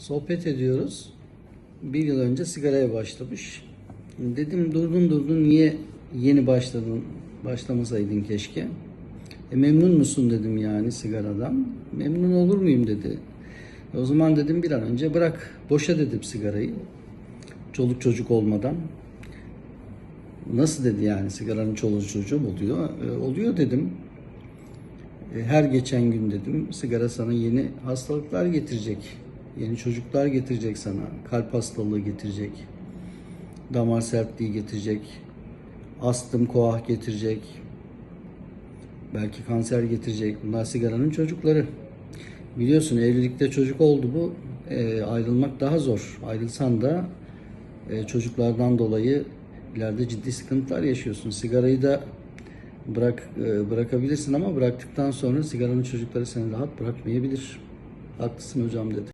Sohbet ediyoruz. Bir yıl önce sigaraya başlamış. Dedim durdun durdun niye yeni başladın? Başlamasaydın keşke. E, memnun musun dedim yani sigaradan. Memnun olur muyum dedi. E, o zaman dedim bir an önce bırak. Boşa dedim sigarayı. Çoluk çocuk olmadan. Nasıl dedi yani sigaranın çoluğu çocuğu oluyor? E, oluyor dedim. E, Her geçen gün dedim sigara sana yeni hastalıklar getirecek. Yeni çocuklar getirecek sana. Kalp hastalığı getirecek. Damar sertliği getirecek. Astım, koah getirecek. Belki kanser getirecek. Bunlar sigaranın çocukları. Biliyorsun evlilikte çocuk oldu bu e, ayrılmak daha zor. Ayrılsan da e, çocuklardan dolayı ileride ciddi sıkıntılar yaşıyorsun. Sigarayı da bırak e, bırakabilirsin ama bıraktıktan sonra sigaranın çocukları seni rahat bırakmayabilir. Haklısın hocam dedi.